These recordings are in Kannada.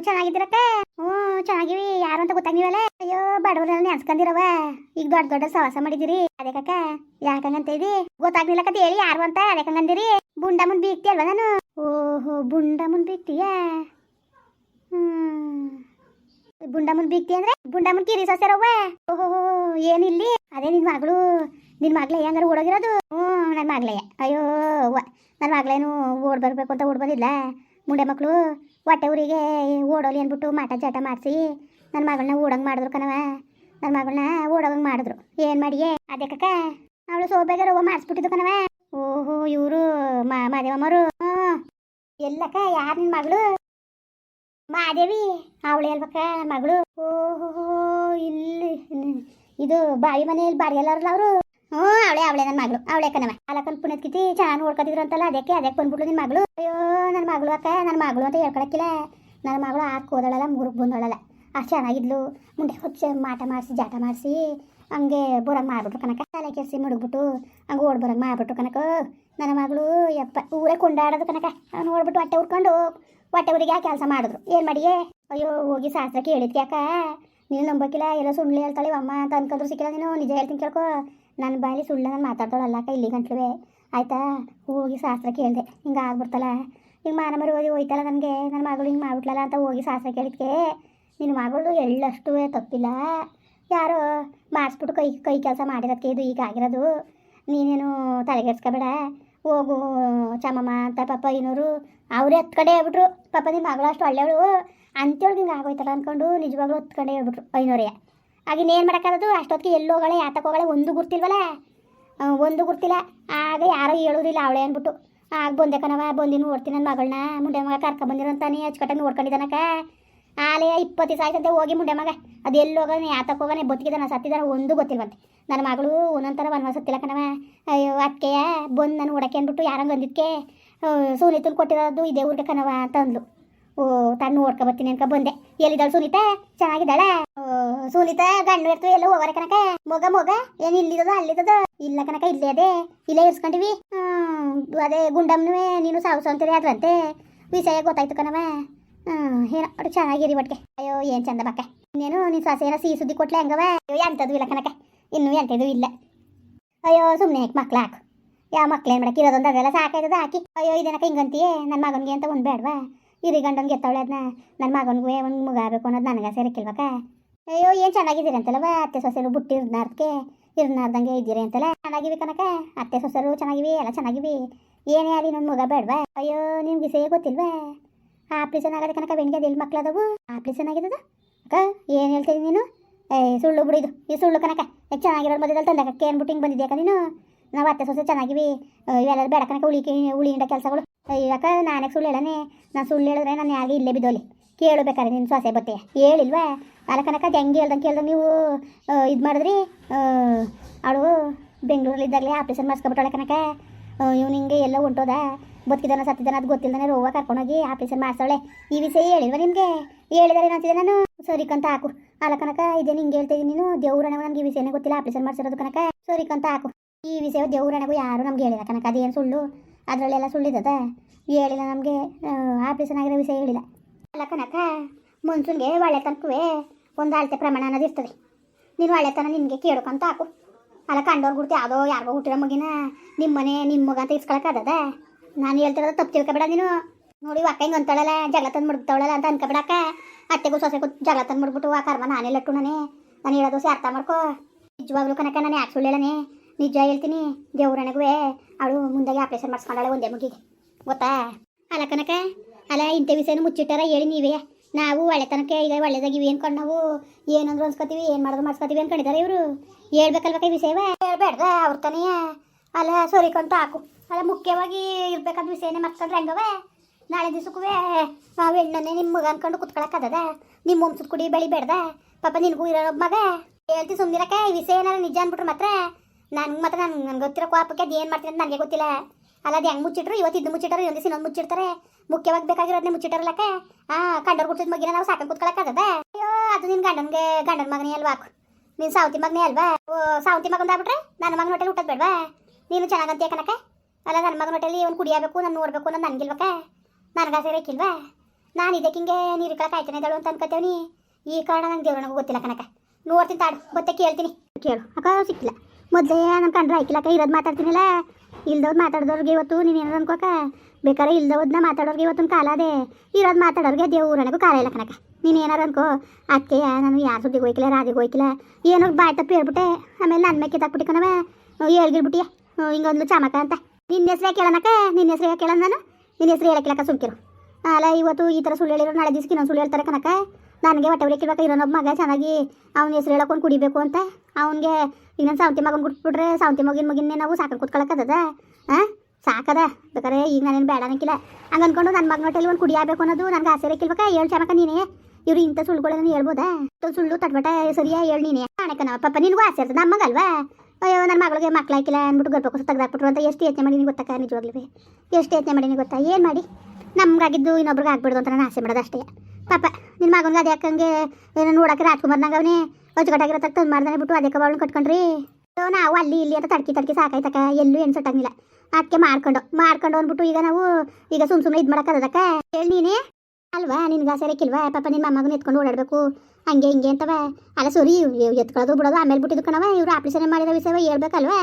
ಚೆನ್ನಾಗಿದ್ದೀರಕ್ಕ ಹ್ಞೂ, ಚೆನ್ನಾಗಿವಿ. ಯಾರು ಅಂತ ಗೊತ್ತಾಗಿವಲ್ಲ ಅಯ್ಯೋ ಬಡವರೆಲ್ಲ ನೆನ್ಸ್ಕೊಂಡಿರವ ಈಗ ದೊಡ್ಡ ದೊಡ್ಡ ಸವಾಸ ಮಾಡಿದಿರಿ ಅದೇ ಅದಕ್ಕಕ್ಕ ಯಾಕಂಗಂತ ಇದಿ ಗೊತ್ತಾಗ್ಲಿಲ್ಲಕತ್ತ ಹೇಳಿ. ಯಾರು ಅಂತ ಅದಕ್ಕಂಗಂದಿರಿ ಬುಂಡಮ್ಮನ್ ಬೀಗ್ತಿ ಅಲ್ವಾ ನಾನು? ಓಹೋ ಬುಂಡಮ್ಮನ್ ಬೀಗ್ತೀಯ? ಹ್ಮ್. ಬುಂಡಮ್ಮನ್ ಬೀಗ್ತಿ ಅಂದ್ರೆ ಬುಂಡಮ್ಮನ್ ಕಿರಿ ಸಸ್ಯರವ್ವ ಓಹೋ ಏನಿಲ್ಲಿ? ಅದೇ ನಿನ್ ಮಗಳು. ನಿನ್ ಮಗ್ಳ ಹೆಂಗಾರ ಓಡೋಗಿರೋದು? ಹ್ಞೂ ನನ್ನ ಮಗ್ಳಯ್ಯ ಅಯ್ಯೋ, ಅವ್ವ. ನನ್ನ ಮಗಳೇನು ಓಡ್ ಬರ್ಬೇಕು ಅಂತ ಓಡ್ ಬಂದಿಲ್ಲ ಮುಂಡೆ ಮಕ್ಕಳು ಹೊಟ್ಟೆ ಊರಿಗೆ ಓಡೋಲಿ ಅಂದ್ಬಿಟ್ಟು ಮಾಟ ಜಾಟ ಮಾಡಿಸಿ ನನ್ನ ಮಗಳನ್ನ ಓಡಂಗೆ ಮಾಡಿದ್ರು ಕಣವ ನನ್ನ ಮಗಳನ್ನ ಓಡೋಗಂಗೆ ಮಾಡಿದ್ರು. ಏನು ಮಾಡಿಯೇ? ಅದಕ್ಕಕ್ಕ ಅವಳು ಸೋಬೇಗ ರೋಗ ಮಾಡಿಸ್ಬಿಟ್ಟಿದ್ದು ಕಣವ ಓಹೋ, ಇವರು ಮಾದೇವಮ್ಮರು ಹ್ಞೂ ಎಲ್ಲಕ್ಕ, ಯಾರು ನಿನ್ನ ಮಗಳು? ಮಾದೇವಿ. ಅವಳು ಹೇಳ್ಬೇಕ ಮಗಳು. ಓಹೋ, ಇಲ್ಲಿ, ಇದು ಬಾವಿ ಮನೆಯಲ್ಲಿ ಬಾರಿ ಎಲ್ಲರಲ್ಲ ಅವರು? ಹ್ಞೂ ಅವಳೆ ಅವಳೆ ನನ್ನ ಮಗಳು. ಅವಳೆ ಕಣವ ಅಲ್ಲಕ್ಕನ ಪುಣ್ಯದ ಕಿತಿ ಚೆನ್ನಾಗಿ ನೋಡ್ಕೊತಿದ್ರು ಅಂತಲ್ಲ ಅದಕ್ಕೆ ಅದಕ್ಕೆ ಬಂದ್ಬಿಟ್ಟು ನಿನ್ನ ಮಗಳು? ಅಯ್ಯೋ ನನ್ನ ಮಗಳು ಅಕ್ಕ ನನ್ನ ಮಗಳು ಅಂತ ಹೇಳ್ಕೊಳಕ್ಕಿಲ್ಲ. ನನ್ನ ಮಗಳು ಆಕ್ ಹೋದಳಲ್ಲ ಮೂರಕ್ಕೆ ಬಂದಳಲ್ಲ. ಅಷ್ಟು ಚೆನ್ನಾಗಿದ್ಲು. ಮುಂದೆ ಹೊಚ್ಚ, ಮಾಟ ಮಾಡಿಸಿ, ಜಾಟ ಮಾಡಿಸಿ, ಹಂಗೆ ಬರಂಗೆ ಮಾಡ್ಬಿಟ್ರು ಕನಕ ತಲೆ ಕೆಸಿ ಮುಡುಗ್ಬಿಟ್ಟು, ಹಂಗೆ ಓಡ್ ಬರಂಗೆ ಮಾಡ್ಬಿಟ್ರು ಕನಕ ನನ್ನ ಮಗಳು, ಯಪ್ಪ, ಊರೇ ಕೊಂಡಾಡೋದು ಕನಕ ಅವ್ನು ನೋಡ್ಬಿಟ್ಟು ಹೊಟ್ಟೆ ಉರ್ಕೊಂಡು ಹೊಟ್ಟೆ ಊರಿಗೆ ಕೆಲಸ ಮಾಡಿದ್ರು. ಏನು ಮಾಡಿಯೇ? ಅಯ್ಯೋ, ಹೋಗಿ ಶಾಸ್ತ್ರ ಕೇಳಿದ್ಕೆ ಯಾಕ ನೀನು ನಂಬಕ್ಕಿಲ್ಲ ಎಲ್ಲ ಸುಳ್ಳು ಹೇಳ್ತಾಳೆ ಅಮ್ಮ ಅಂತ ಅನ್ಕೊಂಡ್ರು ಸಿಕ್ಕಿಲ್ಲ ನೀನು. ನಿಜ ಹೇಳ್ತೀನಿ ಕೇಳ್ಕೊ. ನನ್ನ ಬಾಯಲ್ಲಿ ಸುಳ್ಳು ನಾನು ಮಾತಾಡ್ತಾಳಲ್ಲಕ್ಕ ಇಲ್ಲಿ ಗಂಟ್ಲುವೆ ಆಯ್ತಾ? ಹೋಗಿ ಶಾಸ್ತ್ರ ಕೇಳಿದೆ. ಹಿಂಗೆ ಆಗ್ಬಿಡ್ತಲ್ಲ. ಹಿಂಗೆ ಮಾನ ಮರಿ ಹೋಗಿ ಹೋಯ್ತಲ್ಲ ನನಗೆ. ನನ್ನ ಮಗಳು ಹಿಂಗೆ ಮಾಡ್ಬಿಟ್ಲಲ್ಲ ಅಂತ ಹೋಗಿ ಶಾಸ್ತ್ರ ಕೇಳಿದ್ಕೆ. ನಿನ್ನ ಮಗಳು ಎಳ್ಳಷ್ಟು ತಪ್ಪಿಲ್ಲ. ಯಾರೋ ಮಾಡಿಸ್ಬಿಟ್ಟು ಕೈ ಕೈ ಕೆಲಸ ಮಾಡಿರೋದಕ್ಕೆ ಇದು ಈಗ ಆಗಿರೋದು. ನೀನೇನು ತಲೆಗೆಡ್ಸ್ಕೊಬೇಡ. ಹೋಗು ಚಮ್ಮಮ್ಮ ಅಂತ ಪಾಪ ಇನ್ನೋರು. ಹತ್ತು ಹತ್ಕಡೆ ಹೇಳ್ಬಿಟ್ರು. ಪಾಪ ನಿನ್ನ ಮಗಳು ಅಷ್ಟು ಒಳ್ಳೆಯವಳು ಅಂತೇಳಿ ಹಿಂಗೆ ಆಗೋಯ್ತಲ್ಲ ಅಂದ್ಕೊಂಡು ನಿಜವಾಗ್ಲೂ ಹತ್ಕಡೆ ಹೇಳ್ಬಿಟ್ರು ಐನೋರೇ. ಆಗಿನ್ನೇನು ಮಾಡೋಕ್ಕಾಗೋದು? ಅಷ್ಟೊತ್ತಿಗೆ ಎಲ್ಲಿ ಹೋಗಳೆ ಯಾತಕ್ಕೆ ಹೋಗಳೆ ಒಂದು ಗುರ್ತಿಲ್ವಲ್ಲ? ಒಂದು ಗುರ್ತಿಲ್ಲ. ಆಗ ಯಾರೋ ಹೇಳೋದಿಲ್ಲ ಅವಳೆ ಅಂದ್ಬಿಟ್ಟು. ಆಗ ಬಂದೆ ಕಣವ ಬಂದು ನೋಡ್ತೀನಿ ನನ್ನ ಮಗಳನ್ನ. ಮುಂಡೆ ಮಗ ಕರ್ಕೊಂಬಂದಿರೋ ಅಂತಾನೆ, ಅಚ್ಚುಕಟ್ಟಾಗಿ ನೋಡ್ಕೊಂಡಿದ್ದಾನಕ್ಕ. ಆಲೆ ಇಪ್ಪತ್ತು ದಿವಸ ಆಯ್ತಂತೆ ಹೋಗಿ ಮುಂಡೆ ಮಗ. ಅದು ಎಲ್ಲಿ ಹೋಗೋಣ ಯಾತಕ್ಕೆ ಹೋಗೋನೆ, ಬದುಕಿದಾನ, ಸತ್ತಿದಾನ ಒಂದು ಗೊತ್ತಿಲ್ವಂತೆ. ನನ್ನ ಮಗಳು ಒಂದೊಂಥರ ವನವಾಸ ಸತ್ತಿಲ್ಲ ಕಣವ ಅಯ್ಯೋ ಅದಕ್ಕೆ ಬಂದು ನಾನು ಓಡಕ್ಕೆ ಅಂದ್ಬಿಟ್ಟು ಯಾರಂಗೆ ಅಂದಿದ್ಕೆ? ಸುನೀತನ್ ಕೊಟ್ಟಿರೋದು ಇದೇ ಊರಿಗೆ ಕಣವ ಅಂತ ಅಂದ್ಲು ಓ ತಾನು ನೋಡ್ಕೊ ಬರ್ತೀನಿ ಅನ್ಕ ಬಂದೆ. ಎಲ್ಲಿದ್ದಾಳು ಸುನೀತಾ? ಚೆನ್ನಾಗಿದ್ದಾಳ? ಓ, ಸುನೀತಾ ಗಂಡು ಇರ್ತು ಎಲ್ಲ ಹೋಗರ ಕನಕ ಮೊಗ ಮೊಗ ಏನ್ ಇಲ್ಲಿದ್ದದ ಅಲ್ಲಿದ್ದದ ಇಲ್ಲ ಕನಕ ಇಲ್ಲೇ ಅದೇ. ಇಲ್ಲೇ ಇರ್ಸ್ಕೊಂಡಿವಿ. ಹ್ಮ್, ಅದೇ ಗುಂಡಮ್ನೇ ನೀನು ಸಾವು ಅಂತೀರಿ ಅದ್ರಂತೆ ವಿಷಯ ಗೊತ್ತಾಯ್ತು ಕಣವ ಹ್ಮ್ ಏನೋ ಚೆನ್ನಾಗಿರಿ ಬಟ್ಕೆ ಅಯ್ಯೋ ಏನ್ ಚಂದ ಬಕ್ಕ ಇನ್ನೇನು ನೀನ್ ಸೊಸೆ ಏನೋ ಸಿಹಿ ಸುದ್ದಿ ಕೊಟ್ಲೆ ಹಂಗವ ಅಯ್ಯೋ ಎಂಥದ್ದು ಇಲ್ಲ ಕನಕ ಇನ್ನೂ ಎಂಥದ್ದು ಇಲ್ಲ. ಅಯ್ಯೋ ಸುಮ್ಮನೆ ಮಕ್ಳು ಹಾಕು. ಯಾವ ಮಕ್ಳು ಮಾಡಕ್ಕೆ ಇರೋದೊಂದು ಅದೆಲ್ಲ ಸಾಕಾಯ್ತದ ಹಾಕಿ. ಅಯ್ಯೋ ಇದೇನಕ ಹಿಂಗಂತೀಯೇ? ನನ್ನ ಮಗನಿಗೆ ಅಂತ ಒಂದು ಬೇಡವಾ? ಇರಿ ಗಂಡನ್ಗೆ ಎತ್ತವಳೆ ಅದನ್ನ ನನ್ನ ಮಗನಿಗೆ ಒಂದು ಮುಗಬೇಕು ಆಗಬೇಕು ಅನ್ನೋದು ನನಗೆ ಸೇರಿಕಿಲ್ವಕ್ಕ ಅಯ್ಯೋ, ಏನು ಚೆನ್ನಾಗಿದ್ದೀರಿ ಅಂತಲ್ಲವ ಅತ್ತೆ ಸೊಸೆರು ಬುಟ್ಟಿ ಇರ್ನಾರ್ದಕ್ಕೆ ಇರ್ನಾರ್ದಂಗೆ ಇದ್ದೀರಿ ಅಂತಲ್ಲ ಚೆನ್ನಾಗಿವಿ ಕನಕ ಅತ್ತೆ ಸೊಸೆರು ಚೆನ್ನಾಗಿವಿ, ಎಲ್ಲ ಚೆನ್ನಾಗಿವಿ. ಏನೇ ಆಗಲಿ ನನ್ನ ಮಗ ಬೇಡವಾ? ಅಯ್ಯೋ, ನಿಮ್ಗೆ ಸೇ ಗೊತ್ತಿಲ್ವಾ? ಆಪ್ರೇಷನ್ ಆಗದೆ ಕನಕ ಬೆಣಿಗೆ ಅದು ಎಲ್ಲಿ ಮಕ್ಳದವು? ಆಪ್ರೇಷನ್ ಆಗಿದ್ದದ ಅಕ್ಕ, ಏನು ಹೇಳ್ತೀನಿ ನೀನು? ಏ ಸುಳ್ಳು ಬಿಡಿದು ಈ ಸುಳ್ಳು ಕನಕ ಯಾಕೆ ಚೆನ್ನಾಗಿರೋ ಮಧ್ಯದಲ್ಲಿ ತಂದಕ್ಕೆ ಏನ್ಬಿಟ್ಟು ಹಿಂಗೆ ಬಂದಿದ್ಯಾಕ ನೀನು? ನಾವು ಅತ್ತೆ ಸೊಸೆ ಚೆನ್ನಾಗಿವಿ. ಇವೆಲ್ಲ ಬೇಡ ಕನಕ ಉಳಿ ಉಳಿ ಇಂಡ ಕೆಲಸಗಳು. ಯಾಕ ನಾನೇ ಸುಳ್ಳು ಹೇಳನೆ ನಾನು ಸುಳ್ಳು ಹೇಳಿದ್ರೆ ನಾನು ಯಾರಿಗೆ ಇಲ್ಲೇ ಬಿದ್ದೋಲಿ. ಕೇಳಬೇಕಾರೆ ನಿನ್ನ ಸೊಸೆ ಬತ್ತೆ ಹೇಳಿಲ್ವಾ? ಅಲ್ಲ ಕನಕ ಹೆಂಗೆ ಹೇಳ್ದಂಗೆ ಕೇಳ್ದಂಗೆ ನೀವು ಇದು ಮಾಡಿದ್ರಿ? ಅವಳು ಬೆಂಗಳೂರಲ್ಲಿ ಇದ್ದಾಗಲೇ ಆಪ್ರೇಷನ್ ಮಾಡಿಸ್ಕೊಬಿಟ್ಟಾಳೆ ಕನಕ ಇವ್ನು ಹಿಂಗೆ ಎಲ್ಲ ಹೊಂಟೋದ. ಬದುಕಿದಾನ ಸತ್ತಿದ್ದಾನೆ ಅದು ಗೊತ್ತಿಲ್ಲದೆ ರೋಗ ಕರ್ಕೊಂಡೋಗಿ ಆಪ್ರೇಷನ್ ಮಾಡ್ಸೋಳೆ ಈ ವಿಷಯ ಹೇಳಿಲ್ವಾ ನಿಮಗೆ? ಹೇಳಿದಾರೆ ಏನಂತಿದೆ ನಾನು? ಸರಿ ಕಂತ ಹಾಕು. ಅಲ್ಲ ಕನಕ ಇದೇನು ಹಿಂಗೆ ಹೇಳ್ತಾ ನೀನು? ದೇವ್ರಣೆಗೂ ನಮ್ಗೆ ಈ ವಿಷಯನೇ ಗೊತ್ತಿಲ್ಲ. ಆಪ್ರೇಷನ್ ಮಾಡಿಸಿರೋದು ಕನಕ ಸರಿ ಕಂತ ಹಾಕು. ಈ ವಿಷಯ ದೇವ್ರಣೆಗೂ ಯಾರು ನಮ್ಗೆ ಹೇಳಿಲ್ಲ ಕನಕ ಅದೇನು ಸುಳ್ಳು? ಅದರಲ್ಲೆಲ್ಲ ಸುಳ್ಳಿದ್ದದ? ಹೇಳಿಲ್ಲ ನಮಗೆ. ಆಫೀಸನಾಗಿರೋ ವಿಷಯ ಹೇಳಿಲ್ಲ. ಅಲ್ಲ ಕನಕ, ಮನ್ಸೂನ್ಗೆ ಒಳ್ಳೆತನಕ್ಕೂ ಒಂದು ಅಳತೆ ಪ್ರಮಾಣ ಅನ್ನೋದು ಇರ್ತದೆ. ನೀನು ಒಳ್ಳೆತನ ನಿನಗೆ ಕೇಳ್ಕೊಂತ ಹಾಕು. ಅಲ್ಲ ಕಂಡೋರ್ ಗುಡ್ತಿ ಯಾವುದೋ ಯಾರಿಗೋ ಹುಟ್ಟಿರೋ ಮಗಿನ ನಿಮ್ಮ ಮನೆ ನಿಮ್ಮ ಮಗ ಅಂತ ನಾನು ಹೇಳ್ತಿರೋದು ತಪ್ಪು ತಿಳ್ಕೊಬೇಡ ನೀನು. ನೋಡಿ ಅಕ್ಕ ಹಿಂಗೆ ಅಂತಾಳಲ್ಲ, ಜಗಳ ತಂದು ಮುಡ್ತಾವಳಲ್ಲ ಅಂತ ಅನ್ಕೊಬೇಡಕ್ಕ. ಅತ್ತೆಗೂ ಸೊಸೆಗೂ ಜಗಳ ತಂದು ಮುಡ್ಬಿಟ್ಟು ಆ ಕರ್ಮ ನಾನೇ ಲಟ್ಟು ನಾನೇ ನಾನು ಹೇಳೋದು ಅರ್ಥ ಮಾಡ್ಕೋ. ನಿಜವಾಗ್ಲೂ ಕನಕ, ನಾನು ಯಾಕೆ ಸುಳ್ಳು ಹೇಳನೆ? ನಿಜ ಹೇಳ್ತೀನಿ ದೇವ್ರಣೆಗೂ ಅವಳು ಮುಂದಾಗಿ ಆಪ್ರೇಷನ್ ಮಾಡಿಸ್ಕೊಂಡಾಳೆ ಒಂದೇ ಮುಗಿಗೆ ಗೊತ್ತಾ? ಅಲ್ಲ ಕನಕ, ಅಲ್ಲ ಇಂಥ ವಿಷಯನೂ ಮುಚ್ಚಿಟ್ಟಾರ ಹೇಳಿ ನೀವೇ. ನಾವು ಒಳ್ಳೆತನಕ್ಕೆ ಈಗ ಒಳ್ಳೇದಾಗಿವಿ ಅನ್ಕೊಂಡು ನಾವು ಏನಂದ್ರು ಅನ್ಸ್ಕೊತೀವಿ, ಏನು ಮಾಡೋದು ಮಾಡ್ಸ್ಕೊತೀವಿ ಅನ್ಕೊಂಡಿದ್ದಾರೆ ಇವರು. ಹೇಳ್ಬೇಕಲ್ಬೇಕ ಈ ವಿಷಯವೇ? ಹೇಳ್ಬೇಡ್ದ, ಅವ್ರ ತಾನೇ. ಅಲ್ಲ ಸೋರಿಕೊಂತ ಹಾಕು. ಅಲ್ಲ, ಮುಖ್ಯವಾಗಿ ಇರ್ಬೇಕಾದ ವಿಷಯನೇ ಮರ್ಸ್ಕೊಂಡ್ರೆ ಹೆಂಗವ? ನಾಳೆ ದಿವಸಕ್ಕೂ ನಾವು ಹೆಣ್ಣನ್ನೇ ನಿಮ್ಮ ಮಗ ಅನ್ಕೊಂಡು ಕುತ್ಕೊಳಕ್ಕದ ನಿಮ್ಮ ವಂಶದ ಕುಡಿ ಬೆಳಿಬೇಡ್ದ ಪಾಪ ನಿನಗೂ ಇರೋ ಮಗ? ಹೇಳ್ತಿ ಸುಮ್ಮನಿರಕ್ಕೆ ಈ ವಿಷಯ ಏನಾರ ನಿಜ ಅನ್ಬಿಟ್ರೆ ಮಾತ್ರ ನನ್ಗೆ ಮಾತ್ರ ನನ್ಗೆ ನನ್ಗೆ ಗೊತ್ತಿರೋ ಕೋಪಕ್ಕೆ ಅದು ಏನು ಮಾಡ್ತೀನಿ ಅಂತ ನನಗೆ ಗೊತ್ತಿಲ್ಲ. ಅಲ್ಲ, ಅದು ಹೆಂಗೆ ಮುಚ್ಚಿಟ್ರು? ಇವತ್ತು ಇದು ಮುಚ್ಚಿಟ್ರು ಇನ್ನೊಂದು ದಿವಸ ಇನ್ನೊಂದು ಮುಚ್ಚಿಡ್ತಾರೆ. ಮುಖ್ಯವಾಗಿ ಬೇಕಾಗಿರೋದನ್ನೇ ಮುಚ್ಚಿಟ್ಟಾರಲ್ಲಕ್ಕ? ಆ ಕಂಡೋರ್ ಗುಡ್ಸಿದ ಮಗಿನ ನಾವು ಸಾಕಂಗ್ ಕುತ್ಕೊಳಕ್ಕಾಗದ ಅಯ್ಯೋ, ಅದು ನಿನ್ನ ಗಂಡನಿಗೆ, ಗಂಡನ ಮಗನೇ ಅಲ್ವಾ? ನೀನು ಸಾವತಿ ಮಗನೇ ಅಲ್ವಾ? ಓ, ಸಾವತಿ ಮಗಂದ ಆಗ್ಬಿಟ್ರೆ ನನ್ನ ಮಗನ ಹೊಟ್ಟೆಲಿ ಹುಟ್ಟದ್ ಬೇಡವಾ? ನೀನು ಚೆನ್ನಾಗಂತೀಯ ಕನಕ ಅಲ್ಲ ನನ್ನ ಮಗನ ಹೊಟ್ಟೆಲಿ ಅವ್ನು ಕುಡಿಯಬೇಕು, ನಾನು ನೋಡಬೇಕು ಅನ್ನೋದು ನನಗೆ ಆಸೆ ಬೇಕಿಲ್ವಾ? ನಾನು ಇದಕ್ಕೆ ಇದಕ್ಕಿಂಗೆ ನೀರು ಕಳಕ ಆಯ್ತಾನೆ ಇದ್ದಾಳು ಅಂತ ಅನ್ಕೋತೇವನಿ. ಈ ಕಾರಣ ನಂಗೆ ದೇವ್ರ ನನಗೂ ಗೊತ್ತಿಲ್ಲ ಕನಕ ನೋಡ್ತೀನಿ ತಾಡು ಗೊತ್ತೆ ಕೇಳ್ತೀನಿ. ಕೇಳು. ಅಕ್ಕ, ಸಿಕ್ಕಿಲ್ಲ. ಮೊದಲೇ ನಮ್ಮ ಕಂಡ್ರೆ ಆಯ್ಕಿಲ್ಲಕ್ಕ ಇರೋದು ಮಾತಾಡ್ತೀನಿಲ್ಲ ಇಲ್ದವ್ದು ಮಾತಾಡ್ದವ್ರಿಗೆ ಇವತ್ತು ನೀನು ಏನಾರು ಅನ್ಕೋಕ? ಬೇಕಾದ್ರೆ ಇಲ್ದವ್ದನ್ನ ಮಾತಾಡೋರಿಗೆ ಇವತ್ತೊಂದು ಕಾಲ ಇರೋದು ಮಾತಾಡೋರಿಗೆ ದೇವ್ರ ನನಗೂ ಕಾಲ ಇಲ್ಲ ಕನಕ ನೀನು ಏನಾರು ಅನ್ಕೋ. ಅದಕ್ಕೆ ನಾನು ಯಾರು ಸುದ್ದಿಗೆ ಹೋಯ್ಕಿಲ್ಲ ರಾಜಿಗೆ ಹೋಯ್ಕಿಲ್ಲ ಏನೋ ಬಾಯ್ ತಪ್ಪಿ ಹೇಳ್ಬಿಟ್ಟೆ. ಆಮೇಲೆ ನನ್ನ ಮೇಲೆ ಕಿತ್ತಾಕ್ಬಿಟ್ಟು ಕಣವ ಹೇಳ್ಗಿರ್ಬಿಟ್ಟಿಯ ಹಿಂಗೊಂದು ಚಾಮಕ ಅಂತ. ನಿನ್ನ ಹೆಸ್ರೇ ಕೇಳನಕ ನಿನ್ನ ಹೆಸ್ರೇ ಕೇಳೋಣ ನಾನು? ನಿನ್ನ ಹೆಸ್ರು ಹೇಳಕ್ಕಿಲ್ಲಕ ಸುಮ್ಕಿರು. ಅಲ್ಲ, ಇವತ್ತು ಈ ಥರ ಸುಳ್ಳು ಹೇಳಿರೋ ನಾಳೆ ದಿವ್ಸಕ್ಕೆ ಇನ್ನೊಂದು ಸುಳ್ಳು ಹೇಳ್ತಾರೆ ಕನಕ ನನಗೆ ಹೊಟ್ಟೆ ಉರಿಕಿರ್ಬೇಕು ಇರೋನೊಬ್ಬ ಮಗ ಚೆನ್ನಾಗಿ ಅವ್ನ ಹೆಸ್ರು ಹೇಳಕೊಂಡು ಕುಡಿಬೇಕು ಅಂತ. ಅವನಿಗೆ ಇನ್ನೊಂದು ಸಾವಂತಿ ಮಗನ ಬಿಟ್ಬಿಟ್ರೆ ಸಾವಂತಿ ಮಗಿನ ಮಗಿನೇ ನಾವು ಸಾಕೊಂಡು ಕೂತ್ಕೊಳಕ್ಕದ ಹಾಂ ಸಾಕದ? ಬೇಕಾರೆ ಈಗ ನಾನೇನು ಬೇಡ ಅನ್ನಕ್ಕಿಲ್ಲ ಹಂಗೆ ಅಂದ್ಕೊಂಡು ನನ್ನ ಮಗನ ಹೊಟ್ಟೆಲಿ ಒಂದು ಕುಡಿಯಬೇಕು ಅನ್ನೋದು ನನಗೆ ಆಸೆ ಇರಕ್ಕಿಲ್ಬೇಕ ಹೇಳು ಚಾಮಕ ನೀನೇ. ಇವ್ರು ಇಂಥ ಸುಳ್ಳುಗಳನ್ನು ಹೇಳ್ಬೋದಾ? ಸುಳ್ಳು ತಟ್ಬಟ ಸರಿಯಾ ಹೇಳಿ ನೀನೇ. ಅಣಕ ನಾವು ಪಾಪ, ನಿನಗೂ ಆಸೆ ಇರ್ತದೆ ನಮ್ಮ ಮಗಲ್ವಾ? ಅಯ್ಯೋ ನನ್ನ ಮಗಳಿಗೆ ಮಕ್ಳಾಕಿಲ್ಲ ಅಂದ್ಬಿಟ್ಟು ಗರ್ಭಕೋಶ ತೆಗ್ದಾಕ್ಬಿಟ್ರು ಅಂತ ಎಷ್ಟು ಯೋಚನೆ ಮಾಡೀನಿ ಗೊತ್ತಕ್ಕ ನಿಜವಾಗ್ಲೂ? ಎಷ್ಟು ಯೋಚನೆ ಮಾಡೀನಿ ಗೊತ್ತಾ? ಏನು ಮಾಡಿ? ನಮ್ಗಾಗಿದ್ದು ಇನ್ನೊಬ್ರಿಗೆ ಆಗ್ಬಿಡ್ದು ಅಂತ ನಾನು ಆಸೆ ಮಾಡೋದು ಅಷ್ಟೇ. ಪಾಪ ನಿನ್ನ ಮಗನಿಗೆ ಅದೇ ಯಾಕಂಗೆ ಏನೋ ನೋಡಕ್ಕೆ ರಾಜ್ಕುಮಾರ್ನಾಗ ಅವನೇ ಅಚ್ಚುಕಟ್ಟಾಗಿರೋ ತಕ್ಕ ತಂದು ಮಾಡ್ದಾನೆ ಬಿಟ್ಟು ಅದಕ್ಕೆ ಅವಳನ್ನ ಕಟ್ಕೊಂಡ್ರಿ. ನಾವು ಅಲ್ಲಿ ಇಲ್ಲಿ ಅಂತ ತಡ್ಕಿ ತಡ್ಕಿ ಸಾಕಾಯ್ತಕ್ಕ, ಎಲ್ಲೂ ಏನು ಸಟ್ಟಾಗಿಲ್ಲ ಅದಕ್ಕೆ ಮಾಡ್ಕೊಂಡು ಮಾಡ್ಕೊಂಡು ಅಂದ್ಬಿಟ್ಟು ಈಗ ನಾವು ಈಗ ಸುಮ್ ಸುಮ್ಮನೆ ಇದು ಮಾಡೋಕ್ಕದಕ್ಕ ಹೇಳಿ ನೀನೇ. ಅಲ್ವಾ, ನಿನ್ಗೆ ಆಸೆ ಇರಕ್ಕಿಲ್ವಾ? ಪಾಪ ನಿನ್ನ ಮೊಮ್ಮಗನ ಎತ್ಕೊಂಡು ಓಡಾಡಬೇಕು. ಹಂಗೆ ಹಿಂಗೆ ಅಂತವ. ಅಲ್ಲ, ಸರಿ ಎತ್ಕೊಳ್ಳೋದು ಬಿಡೋದು ಆಮೇಲೆ ಬಿಟ್ಟಿದ್ದು ಕಣವ ಇವ್ರು ಆಪ್ರೇಷನ್ ಮಾಡಿದ ವಿಷಯ ಹೇಳ್ಬೇಕಲ್ವಾ?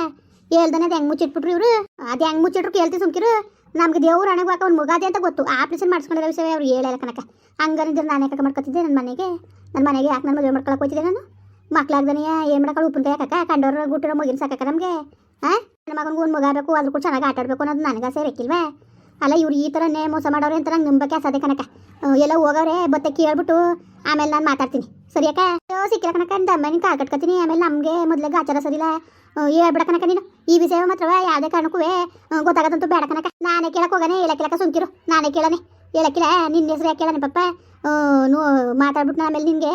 ಹೇಳ್ದಾನೆ ಅದು ಹೆಂಗೆ ಮುಚ್ಚಿಟ್ಬಿಟ್ರು ಇವರು? ಅದು ಹೆಂಗೆ ಮುಚ್ಚಿಟ್ರು ಕೇಳ್ತಿ ಸುಮ್ಕಿರು. ನಮ್ಗೆ ದೇವ್ರು ಹಣೆಗೆ ಹಾಕ ಒಂದು ಮುಗಾದೆ ಅಂತ ಗೊತ್ತು. ಆಪ್ರೇಷನ್ ಮಾಡಿಸ್ಕೊಂಡಿರೋ ವಿಷಯ ಅವ್ರು ಹೇಳಲ್ಲ ಕನಕ ಹಂಗನಿದ್ರೆ ನಾನು ಯಾಕೆ ಮಾಡ್ಕೊತಿದ್ದೆ? ನನ್ನ ಮನೆಗೆ. ನನ್ನ ಮನೆಗೆ ಯಾಕೆ ನಾನು ಮದುವೆ ಮಾಡ್ಕೊಳಕ್ಕೆ ಹೋಗ್ತಿದ್ದೆ ನಾನು? ಮಕ್ಳಾಗ್ದನೆಯ ಏನು ಮಾಡ್ಕೊಳ್ಳಿ ಉಪ್ಪು ಕೈ ಕಂಡವ್ರು ಗುಟ್ಟಿರೋ ಮುಗಿನ ಸಾಕಕ್ಕ ನಮಗೆ. ಹಾಂ ನನ್ನ ಮಗನಿಗೆ ಒಂದು ಮಗ ಅದ್ರ ಕೂಡ ಚೆನ್ನಾಗಿ ಆಟ ಆಡಬೇಕು ಅನ್ನೋದು ನನಗೆ ಆಸೆ ಇರಕ್ಕಿಲ್ವಾ ಅಲ್ಲ ಇವ್ರು ಈ ಥರನೇ ಮೋಸ ಮಾಡೋರೆ ಅಂತ ನಂಗೆ ನಂಬಕ್ಕೆ ಅಸದೆ ಕನಕ ಎಲ್ಲ ಹೋಗವ್ರೆ, ಬತ್ತೆ ಕೇಳ್ಬಿಟ್ಟು ಆಮೇಲೆ ನಾನು ಮಾತಾಡ್ತೀನಿ. ಸರಿಯಾಕ ಸಿಕ್ಕಿಲ್ಲ ಕನಕ ದಮ್ಮ, ನಿನ್ ಕಾಲ್ ಕಟ್ಕೊತೀನಿ. ಆಮೇಲೆ ನಮಗೆ ಮೊದಲಿಗೆ ಆಚಾರ ಸರಿಲ್ಲ. ಹೇಳ್ಬಿಡಕ್ಕನಕ ಹೇಳ್ಬಿಡ ಕನಕ ನೀನು. ಈ ವಿಷಯ ಮಾತ್ರವ ಯಾವುದೇ ಕಾರಣಕ್ಕೂ ಅಹ್, ಗೊತ್ತಾಗತ್ತಂತೂ ಬೇಡ ಕನಕ ನಾನೇ ಕೇಳಕ್ ಹೋಗನೆ ಹೇಳಕ್ಕಿಲ್ಲಕ ಸುಂಕಿರು ನಾನೇ ಕೇಳನೆ. ಹೇಳಕ್ಕಿಲ್ಲ ನಿನ್ನ ಹೆಸರು ಯಾಕೆ ಕೇಳನೆ ಪಪ್ಪ? ನೋ ಮಾತಾಡ್ಬಿಟ್ಟು ಆಮೇಲೆ ನಿನಗೆ.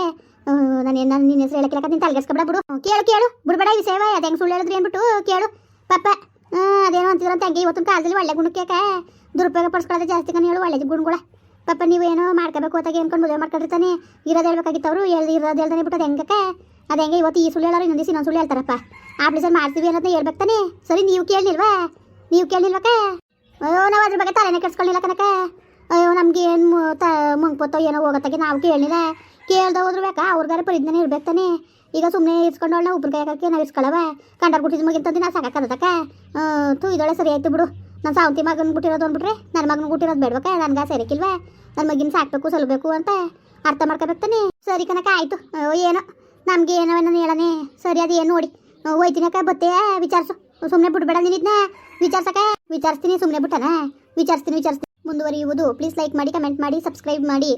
ನಾನು ನಾನು ನಿನ್ನ ಹೆಸರು ಹೇಳಕ್ಕಿಲ್ಲಕ ನೀನು ತಲೆಗೆಸ್ಕೊಬೇಡ ಬಿಡು. ಕೇಳು ಕೇಳು. ಬಿಡ್ಬೇಡ ಈ ವಿಷಯವ ಅದು ಹೆಂಗೆ ಸುಳ್ಳು ಹೇಳಿದ್ರಿ ಅಂದ್ಬಿಟ್ಟು ಕೇಳು. ಪಪ್ಪ ಅದೇನು ಅಂತಿದ್ರು ಅಂತ ಹಂಗೆ ಇವತ್ತಿನ ಕಾಲದಲ್ಲಿ ಒಳ್ಳೆ ಗುಣಕ್ಕೆ ದುರುಪಯೋಗ ಪಡಿಸ್ಕೊಳ್ಳೋದು ಜಾಸ್ತಿ ಕಣ ಹೇಳು ಒಳ್ಳೆ ಗುಣಗಳ. ನೀವು ಏನೋ ಮಾಡ್ಕೋಬೇಕು ಅಂತ ಅನ್ಕೊಂಡು ಮದುವೆ ಮಾಡ್ಕೊಂಡಿರ್ತಾನೆ. ಇರೋದು ಹೇಳ್ಬೇಕಾಗಿತ್ತು ಅವರು ಹೇಳ್ದು ಇರೋದು ಹೇಳ್ದಾನೆ ಬಿಟ್ಟು ಅದು ಹೆಂಗಕ್ಕೆ? ಅದು ಹೆಂಗೆ ಇವತ್ತು ಈ ಸುಳ್ಳು ಹೇಳೋರು ಇನ್ನೊಂದು ಇನ್ನೊಂದು ಸುಳ್ಳು ಹೇಳ್ತಾರಪ್ಪ. ಆಪ್ರೇಷನ್ ಮಾಡ್ತೀವಿ ಅನ್ನೋದನ್ನ ಹೇಳ್ಬೇಕು ತಾನೆ ಸರಿ, ನೀವು ಕೇಳಲಿಲ್ವಾ ನೀವು ಕೇಳಲಿಲ್ವಕ್ಕ ಅಯ್ಯೋ, ನಾವು ಅದ್ರ ಬಗ್ಗೆ ತಲೆನೇ ಕೆಡ್ಸ್ಕೊಳ್ಳಿಲ್ಲ ಕನಕ ಅಯ್ಯೋ, ನಮ್ಗೆ ಏನು ತ ಮಂಗ್ಪತ್ತೋ ಏನೋ ಹೋಗತ್ತಾಗೆ ನಾವು ಕೇಳಲಿಲ್ಲ ಕೇಳ್ದ ಹೋದ್ರು ಬೇಕಾ? ಅವ್ರಿಗಾರ ಪರಿಜ್ಞಾನ ಇರ್ಬೇಕು ತಾನೇ ಈಗ ಸುಮ್ಮನೆ ಇಸ್ಕೊಂಡು ನಾವು ಉಪ್ಪಿನಕಾಯಿ ಹಾಕಿ ನಾವು ಇಸ್ಕೊಳ್ಳವ ಕಂಡರ್ ಗುಟ್ಟಿದ ಮಗಿಂತಂದು ನಾವು ಸಾಕಾಕದಕ್ಕ ತು ಇದೊಳೆ ಸರಿ ಆಯ್ತು ಬಿಡು. ನಾನು ಸಾವಂತಿ ಮಗನ ಗುಟ್ಟಿರೋದು ಅಂದ್ಬಿಟ್ರೆ ನನ್ನ ಮಗನ ಬಿಟ್ಟಿರೋದು ಬೇಡ್ಬೇಕ ನನಗೆ ಸೇರಿಕಿಲ್ವಾ ನನ್ನ ಮಗಿನ ಸಾಕ್ಬೇಕು, ಸಲ್ಬೇಕು ಅಂತ ಅರ್ಥ ಮಾಡ್ಕೋಬೇಕು ತಾನೆ? ಸರಿ ಕನಕ ಆಯಿತು. ಏನೋ. ನಮ್ಗೆ ಏನೋ ನಾನು ಹೇಳನೆ. ಸರಿ, ಅದು ಏನು ನೋಡಿ. ಹೋಯ್ತಿನಕ ಬತ್ತೆ, ವಿಚಾರಿಸು. ಸುಮ್ಮನೆ ಬಿಟ್ಬೇಡ ನೀನಿದ್ನ ವಿಚಾರ್ಸಕ ವಿಚಾರಿಸ್ತೀನಿ ಸುಮ್ಮನೆ ಬಿಟ್ಟನ. ವಿಚಾರಿಸ್ತೀನಿ ವಿಚಾರಿಸ್ತೀನಿ. ಮುಂದುವರಿಯುವುದು. ಪ್ಲೀಸ್ ಲೈಕ್ ಮಾಡಿ ಕಮೆಂಟ್ ಮಾಡಿ ಸಬ್ಸ್ಕ್ರೈಬ್ ಮಾಡಿ.